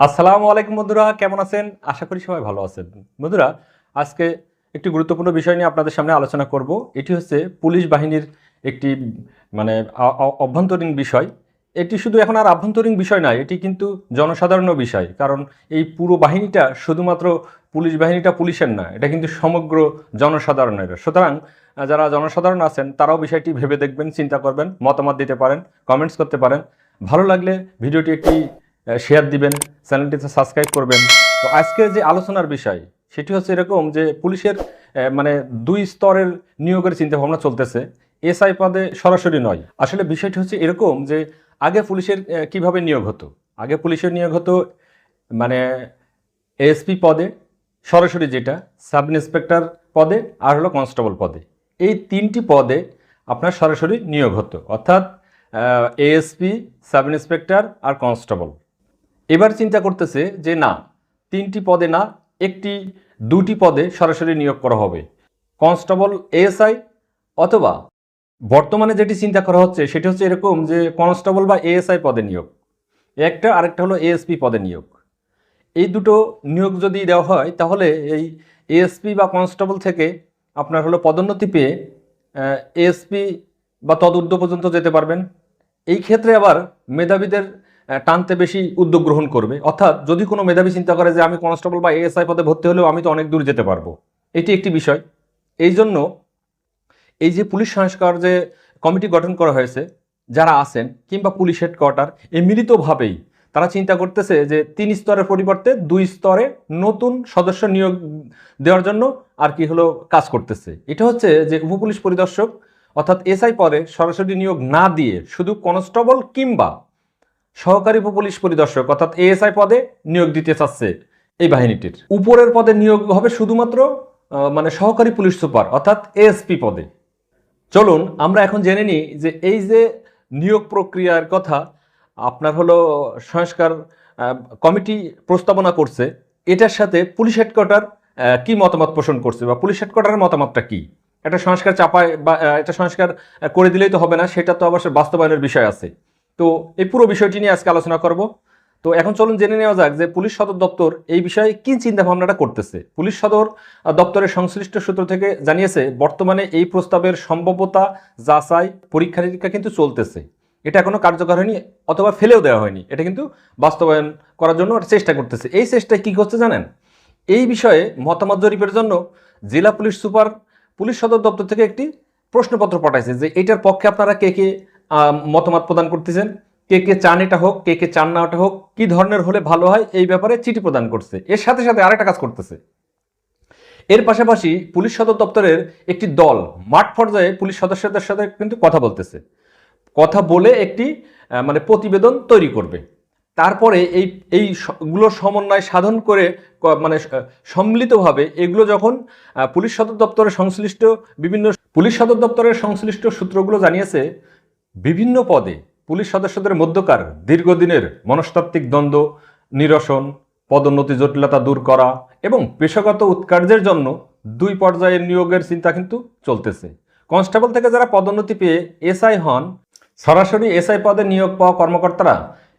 আসসালামু আলাইকুম বন্ধুরা, কেমন আছেন? আশা করি সবাই ভালো আছেন। বন্ধুরা, আজকে একটি গুরুত্বপূর্ণ বিষয় নিয়ে আপনাদের সামনে আলোচনা করব। এটি হচ্ছে পুলিশ বাহিনীর একটি মানে অভ্যন্তরীণ বিষয়। এটি শুধু এখন আর আভ্যন্তরীণ বিষয় নয় এটি কিন্তু জনসাধারণ বিষয়। কারণ এই পুরো বাহিনীটা শুধুমাত্র পুলিশ বাহিনীটা পুলিশের না, এটা কিন্তু সমগ্র জনসাধারণের। সুতরাং যারা জনসাধারণ আছেন, তারাও বিষয়টি ভেবে দেখবেন, চিন্তা করবেন, মতামত দিতে পারেন কমেন্টস করতে পারেন। ভালো লাগলে ভিডিওটি একটি শেয়ার দিবেন চ্যানেলটিতে সাবস্ক্রাইব করবেন। তো আজকে যে আলোচনার বিষয়, সেটি হচ্ছে এরকম যে পুলিশের মানে দুই স্তরের নিয়োগের চিন্তাভাবনা চলতেছে। এসআই পদে সরাসরি নয়। আসলে বিষয়টি হচ্ছে এরকম যে আগে পুলিশের কীভাবে নিয়োগ হতো? আগে পুলিশের নিয়োগ হতো মানে এসপি পদে সরাসরি যেটা, সাব ইন্সপেক্টর পদে আর হলো কনস্টেবল পদে। এই তিনটি পদে আপনার সরাসরি নিয়োগ হতো। অর্থাৎ এএসপি সাব ইন্সপেক্টর আর কনস্টেবল। এবার চিন্তা করতেছে যে না, তিনটি পদে না, একটি, দুটি পদে সরাসরি নিয়োগ করা হবে। কনস্টেবল এএসআই অথবা বর্তমানে যেটি চিন্তা করা হচ্ছে, সেটি হচ্ছে এরকম যে কনস্টেবল বা এএসআই পদে নিয়োগ। একটা আরেকটা হলো এএসপি পদে নিয়োগ। এই দুটো নিয়োগ যদি দেওয়া হয়, তাহলে এই এএসপি বা কনস্টেবল থেকে আপনার হলো পদোন্নতি পেয়ে এএসপি বা তদূর্ধ্ব পর্যন্ত যেতে পারবেন। এই ক্ষেত্রে আবার মেধাবীদের টানতে বেশি উদ্যোগ গ্রহণ করবে। অর্থাৎ যদি কোনো মেধাবী চিন্তা করে যে আমি কনস্টেবল বা এএসআই পদে ভর্তি হলেও আমি তো অনেক দূর যেতে পারব, এটি একটি বিষয়। এই জন্য এই যে পুলিশ সংস্কার যে কমিটি গঠন করা হয়েছে, যারা আছেন কিংবা পুলিশ হেডকোয়ার্টার, এই মিলিতভাবেই তারা চিন্তা করতেছে যে তিন স্তরের পরিবর্তে দুই স্তরে নতুন সদস্য নিয়োগ দেওয়ার জন্য আর কি হলো কাজ করতেছে। এটা হচ্ছে যে উপপুলিশ পরিদর্শক, অর্থাৎ এসআই পদে সরাসরি নিয়োগ না দিয়ে শুধু কনস্টেবল কিংবা সহকারী উপপুলিশ পরিদর্শক অর্থাৎ এএসআই পদে নিয়োগ দিতে চাচ্ছে এই বাহিনীটির। উপরের পদে নিয়োগ হবে শুধুমাত্র মানে সহকারী পুলিশ সুপার অর্থাৎ এএসপি পদে। চলুন, আমরা এখন জেনে নিই যে এই যে নিয়োগ প্রক্রিয়ার কথা, আপনার হলো সংস্কার কমিটি প্রস্তাবনা করছে, এটার সাথে পুলিশ হেডকোয়ার্টার কি মতামত পোষণ করছে বা পুলিশ হেডকোয়ার্টারের মতামতটা কি? এটা সংস্কার চাপায় বা এটা সংস্কার করে দিলেই তো হবে না, সেটা তো অবশ্যই বাস্তবায়নের বিষয় আছে। তো এই পুরো বিষয়টি নিয়ে আজকে আলোচনা করব। তো এখন চলুন জেনে নেওয়া যাক যে পুলিশ সদর দপ্তর এই বিষয়ে কি চিন্তা ভাবনাটা করতেছে। পুলিশ সদর দপ্তরের সংশ্লিষ্ট সূত্র থেকে জানিয়েছে, বর্তমানে এই প্রস্তাবের সম্ভাব্যতা যাচাই পরীক্ষা নিরীক্ষা কিন্তু চলতেছে। এটা এখনও কার্যকর হয়নি অথবা ফেলেও দেওয়া হয়নি। এটা কিন্তু বাস্তবায়ন করার জন্য চেষ্টা করতেছে। এই চেষ্টায় কি করছে জানেন? এই বিষয়ে মতামত জরিপের জন্য জেলা পুলিশ সুপার, পুলিশ সদর দপ্তর থেকে একটি প্রশ্নপত্র পাঠাইছে যে এটার পক্ষে আপনারা কে কে মতামত প্রদান করতেছেন। কে কে চান এটা হোক, কে কে চান না ওটা হোক, কি ধরনের হলে ভালো হয়, এই ব্যাপারে চিঠি প্রদান করছে। এর সাথে সাথে আরেকটা কাজ করতেছে। এর পাশাপাশি পুলিশ সদর দপ্তরের একটি দল মাঠ পর্যায়ে পুলিশ সদস্যদের সাথে কিন্তু কথা বলতেছে। কথা বলে একটি মানে প্রতিবেদন তৈরি করবে। তারপরে এই এইগুলোর সমন্বয় সাধন করে মানে সম্মিলিতভাবে এগুলো যখন পুলিশ সদর দপ্তরের সংশ্লিষ্ট বিভিন্ন পুলিশ সদর দপ্তরের সংশ্লিষ্ট সূত্রগুলো জানিয়েছে বিভিন্ন পদে পুলিশ সদস্যদের মধ্যকার দীর্ঘদিনের মনস্তাত্ত্বিক দ্বন্দ্ব, নিরসন, পদোন্নতি জটিলতা দূর করা এবং পেশাগত উৎকার্যের জন্য দুই পর্যায়ের নিয়োগের চিন্তা কিন্তু চলতেছে। কনস্টেবল থেকে যারা পদোন্নতি পেয়ে এসআই হন, সরাসরি এসআই পদে নিয়োগ পাওয়া কর্মকর্তারা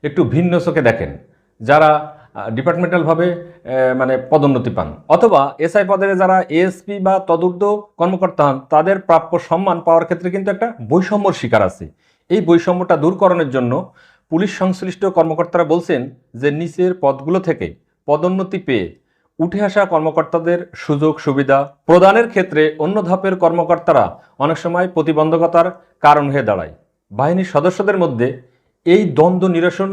একটু ভিন্ন চোখে দেখেন, যারা ডিপার্টমেন্টালভাবে মানে পদোন্নতি পান। অথবা এসআই পদে যারা এএসপি বা তদূর্ধ্ব কর্মকর্তা হন, তাদের প্রাপ্য সম্মান পাওয়ার ক্ষেত্রে কিন্তু একটা বৈষম্যর শিকার আছে। এই বৈষম্যটা দূরকরণের জন্য পুলিশ সংশ্লিষ্ট কর্মকর্তারা বলছেন যে নিচের পদগুলো থেকে পদোন্নতি পেয়ে উঠে আসা কর্মকর্তাদের সুযোগ, সুবিধা প্রদানের ক্ষেত্রে অন্য ধাপের কর্মকর্তারা অনেক সময় প্রতিবন্ধকতার কারণ হয়ে দাঁড়ায়। বাহিনীর সদস্যদের মধ্যে এই দ্বন্দ্ব নিরসন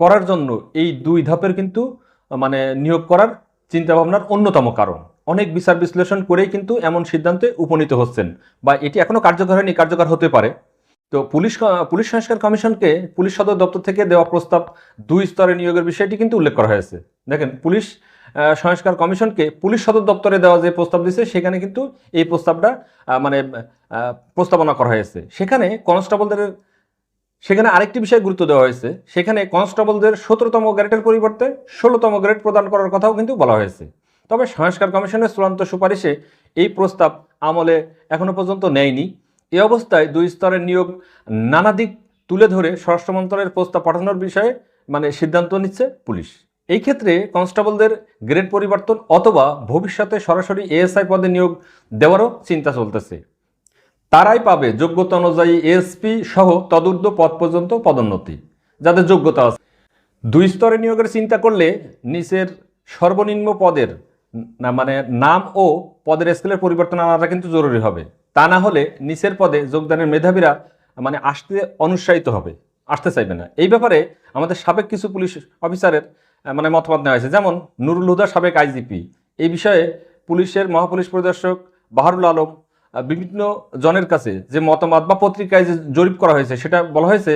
করার জন্য এই দুই ধাপের কিন্তু মানে নিয়োগ করার চিন্তাভাবনার অন্যতম কারণ। অনেক বিচার বিশ্লেষণ করেই কিন্তু এমন সিদ্ধান্তে উপনীত হচ্ছেন বা এটি এখনও কার্যকর হয়নি, কার্যকর হতে পারে। তো পুলিশ পুলিশ সংস্কার কমিশনকে পুলিশ সদর দপ্তর থেকে দেওয়া প্রস্তাব দুই স্তরে নিয়োগের বিষয়টি কিন্তু উল্লেখ করা হয়েছে। দেখেন, পুলিশ সংস্কার কমিশনকে পুলিশ সদর দপ্তরে দেওয়া যে প্রস্তাব দিয়েছে সেখানে কিন্তু এই প্রস্তাবটা মানে প্রস্তাবনা করা হয়েছে। সেখানে কনস্টেবলদের, সেখানে আরেকটি বিষয় গুরুত্ব দেওয়া হয়েছে। সেখানে কনস্টেবলদের সতেরোতম গ্রেডের পরিবর্তে ষোলোতম গ্রেড প্রদান করার কথাও কিন্তু বলা হয়েছে। তবে সংস্কার কমিশনের চূড়ান্ত সুপারিশে এই প্রস্তাব আমলে এখনও পর্যন্ত নেয়নি। এ অবস্থায় দুই স্তরের নিয়োগ নানা দিক তুলে ধরে স্বরাষ্ট্র মন্ত্রণালয়ের প্রস্তাব পাঠানোর বিষয়ে মানে সিদ্ধান্ত নিচ্ছে পুলিশ। এই ক্ষেত্রে কনস্টেবলদের গ্রেড পরিবর্তন অথবা ভবিষ্যতে সরাসরি এএসআই পদে নিয়োগ দেওয়ারও চিন্তা চলতেছে। তারাই পাবে যোগ্যতা অনুযায়ী এএসপি সহ তদূর্ধ্ব পদ পর্যন্ত পদোন্নতি, যাদের যোগ্যতা আছে। দুই স্তরে নিয়োগের চিন্তা করলে নিচের সর্বনিম্ন পদের, না মানে নাম ও পদের স্কেলের পরিবর্তন আনাটা কিন্তু জরুরি হবে। তা না হলে নিচের পদে যোগদানের মেধাবীরা মানে আসতে অনুৎসাহিত হবে, আসতে চাইবে না। এই ব্যাপারে আমাদের সাবেক কিছু পুলিশ অফিসারের মানে মতামত নেওয়া হয়েছে। যেমন নুরুল হুদা সাবেক আইজিপি। এই বিষয়ে পুলিশের মহাপুলিশ পরিদর্শক বাহারুল আলম বিভিন্ন জনের কাছে যে মতামত বা পত্রিকায় যে জরিপ করা হয়েছে, সেটা বলা হয়েছে,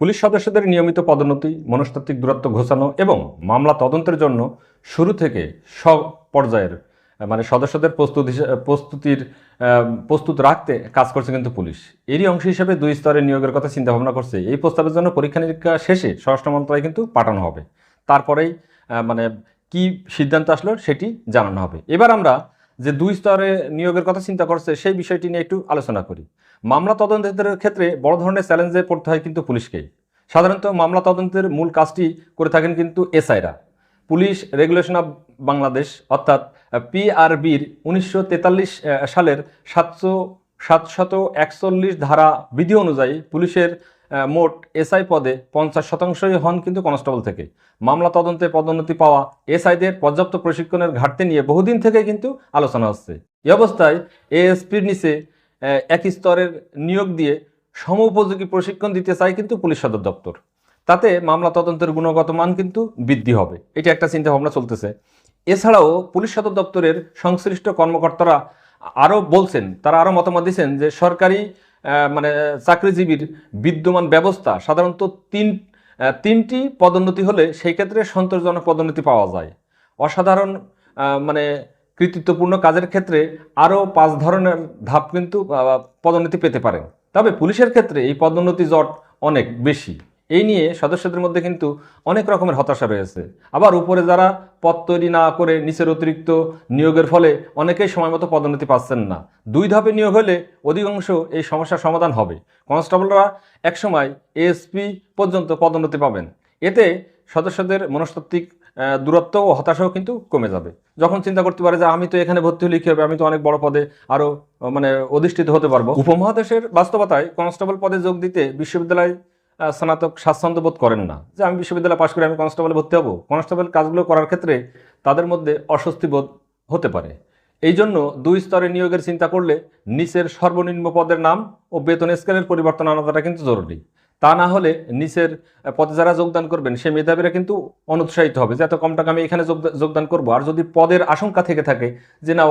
পুলিশ সদস্যদের নিয়মিত পদোন্নতি, মনস্তাত্ত্বিক দূরত্ব ঘোষানো এবং মামলা তদন্তের জন্য শুরু থেকে সব পর্যায়ের মানে সদস্যদের প্রস্তুতি প্রস্তুতির প্রস্তুত রাখতে কাজ করছে কিন্তু পুলিশ। এরই অংশ হিসেবে দুই স্তরের নিয়োগের কথা চিন্তা ভাবনা করছে। এই প্রস্তাবের জন্য পরীক্ষা নিরীক্ষা শেষে স্বরাষ্ট্র মন্ত্রণালয় কিন্তু পাঠানো হবে। তারপরেই মানে কি সিদ্ধান্ত আসলো সেটি জানানো হবে। এবার আমরা যে দুই স্তরে নিয়োগের কথা চিন্তা করছে সেই বিষয়টি নিয়ে একটু আলোচনা করি। মামলা তদন্তের ক্ষেত্রে বড় ধরনের চ্যালেঞ্জে পড়তে হয় কিন্তু পুলিশকেই। সাধারণত মামলা তদন্তের মূল কাজটি করে থাকেন কিন্তু এসআইরা। পুলিশ রেগুলেশন অফ বাংলাদেশ, অর্থাৎ পিআরবির উনিশশো তেতাল্লিশ সালের সাতশো, সাতশত একচল্লিশ ধারা বিধি অনুযায়ী পুলিশের মোট এসআই পদে পঞ্চাশ শতাংশই হন কিন্তু কনস্টেবল থেকে। মামলা তদন্তে পদোন্নতি পাওয়া এসআইদের পর্যাপ্ত প্রশিক্ষণের ঘাটতি নিয়ে বহুদিন থেকে কিন্তু আলোচনা হচ্ছে। এই অবস্থায় এএসপির নিচে এক স্তরের নিয়োগ দিয়ে সমউপযোগী প্রশিক্ষণ দিতে চায় কিন্তু পুলিশ সদর দপ্তর। তাতে মামলা তদন্তের গুণগত মান কিন্তু বৃদ্ধি হবে। এটা একটা চিন্তা ভাবনা চলতেছে। এছাড়াও পুলিশ সদর দপ্তরের সংশ্লিষ্ট কর্মকর্তারা আরও বলছেন, তারা আরও মতামত দিয়েছেন যে সরকারি মানে চাকরিজীবীর বিদ্যমান ব্যবস্থা সাধারণত তিন তিনটি পদোন্নতি হলে সেই ক্ষেত্রে সন্তোষজনক পদোন্নতি পাওয়া যায়। অসাধারণ মানে কৃতিত্বপূর্ণ কাজের ক্ষেত্রে আরও পাঁচ ধরনের ধাপ কিন্তু পদোন্নতি পেতে পারেন। তবে পুলিশের ক্ষেত্রে এই পদোন্নতি জট অনেক বেশি। এই নিয়ে সদস্যদের মধ্যে কিন্তু অনেক রকমের হতাশা রয়েছে। আবার উপরে যারা পদ তৈরি না করে নিচের অতিরিক্ত নিয়োগের ফলে অনেকেই সময় মতো পদোন্নতি পাচ্ছেন না। দুই ধাপে নিয়োগ হলে অধিকাংশ এই সমস্যার সমাধান হবে। কনস্টেবলরা একসময় এএসপি পর্যন্ত পদোন্নতি পাবেন। এতে সদস্যদের মনস্তাত্ত্বিক দূরত্ব ও হতাশাও কিন্তু কমে যাবে। যখন চিন্তা করতে পারে যে আমি তো এখানে ভর্তি হলে কি হবে? আমি তো অনেক বড় পদে আরও মানে অধিষ্ঠিত হতে পারব। উপমহাদেশের বাস্তবতায় কনস্টেবল পদে যোগ দিতে বিশ্ববিদ্যালয় স্নাতক স্বাচ্ছন্দ্য বোধ করেন না। যে আমি বিশ্ববিদ্যালয় পাশ করে আমি কনস্টেবলে ভর্তি হব। কনস্টেবল কাজগুলো করার ক্ষেত্রে তাদের মধ্যে অস্বস্তি বোধ হতে পারে। এই জন্য দুই স্তরে নিয়োগের চিন্তা করলে নিচের সর্বনিম্ন পদের নাম ও বেতন স্কেলের পরিবর্তন আনাটা কিন্তু জরুরি। তা না হলে নিচের পদে যারা যোগদান করবেন, সেই মেধাবীরা কিন্তু অনুৎসাহিত হবে যে, এত কম টাকা আমি এখানে যোগদা- যোগদান করব। আর যদি পদের আশঙ্কা থেকে থাকে যে, না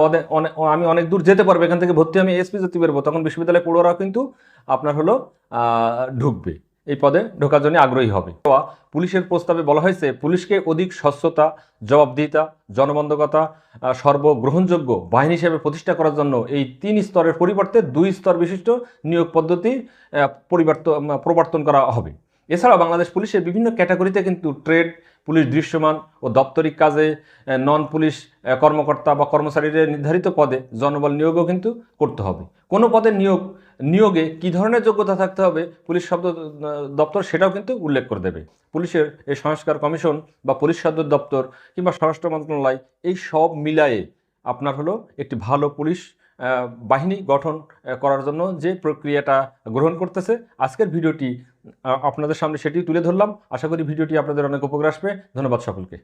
আমি অনেক দূর যেতে পারব, এখান থেকে ভর্তি আমি এসপি যেতে পারব, তখন বিশ্ববিদ্যালয় পড়ুয়ারাও কিন্তু আপনার হলো ঢুকবে। এই পদে ঢোকার জন্য আগ্রহী হবে। পুলিশের প্রস্তাবে বলা হয়েছে, পুলিশকে অধিক স্বচ্ছতা জবাবদিহিতা, জনবন্ধকতা সর্বগ্রহণযোগ্য বাহিনী হিসেবে প্রতিষ্ঠা করার জন্য এই তিন স্তরের পরিবর্তে দুই স্তর বিশিষ্ট নিয়োগ পদ্ধতি পরিবর্তন প্রবর্তন করা হবে। এছাড়া বাংলাদেশ পুলিশের বিভিন্ন ক্যাটাগরিতে কিন্তু ট্রেড পুলিশ দৃশ্যমান ও দপ্তরিক কাজে নন পুলিশ কর্মকর্তা বা কর্মচারীদের নির্ধারিত পদে জনবল নিয়োগও কিন্তু করতে হবে। কোনো পদে নিয়োগ, নিয়োগে কী ধরনের যোগ্যতা থাকতে হবে, পুলিশ শব্দ দপ্তর সেটাও কিন্তু উল্লেখ করে দেবে। পুলিশের এই সংস্কার কমিশন বা পুলিশ সদর দপ্তর কিংবা স্বরাষ্ট্র মন্ত্রণালয় এই সব মিলায়ে আপনার হলো একটি ভালো পুলিশ বাহিনী গঠন করার জন্য যে প্রক্রিয়াটা গ্রহণ করতেছে। আজকের ভিডিওটি আপনাদের সামনে সেটি তুলে ধরলাম। আশা করি ভিডিওটি আপনাদের অনেক উপকার আসবে। ধন্যবাদ সকলকে।